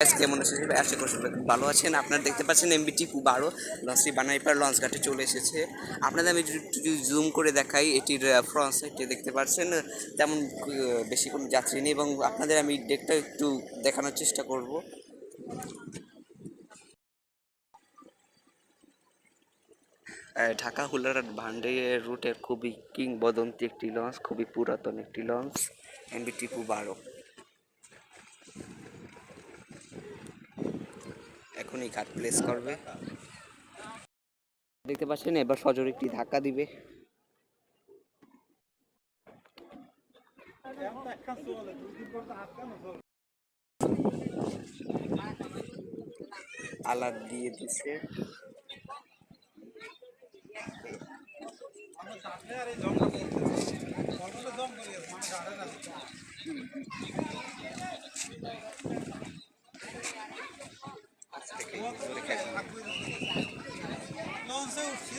কেমন আছে আশা করি সবাই খুব ভালো আছেন। আপনারা দেখতে পাচ্ছেন এমবিটি খুব বারো লঞ্চটি বানাইপার লঞ্চ ঘাটে চলে এসেছে। আপনাদের আমি যদি জুম করে দেখাই, এটির ফ্রন্ট সাইডে দেখতে পাচ্ছেন। তেমন বেশি কোনো যাত্রী নেই এবং আপনাদের আমি ডেকটা একটু দেখানোর চেষ্টা করব। ঢাকা হুলার ভান্ডে রুটের খুবই কিংবদন্তি একটি লঞ্চ খুবই পুরাতন একটি লঞ্চ এমবি টিপু বারো এখনই কাট প্লেস করবে। দেখতে পাচ্ছেন এবার সজোর একটি ধাক্কা দিবে। আলাদ দিয়ে দিছে। লঞ্চে উঠছি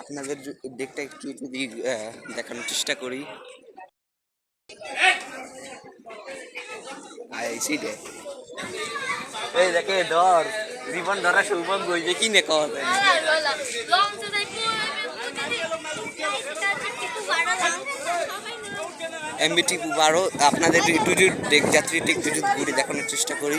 আপনাদের দেখটা একটু যদি আহ, দেখানোর চেষ্টা করি। আইসি এই দেখে ধর। জীবন ধরা সৌভাগ্য হইছে কি নে কওয়া যায় এমবিটি বারো আপনাদের একটু যাত্রীটি একটু ঘুরে দেখানোর চেষ্টা করি।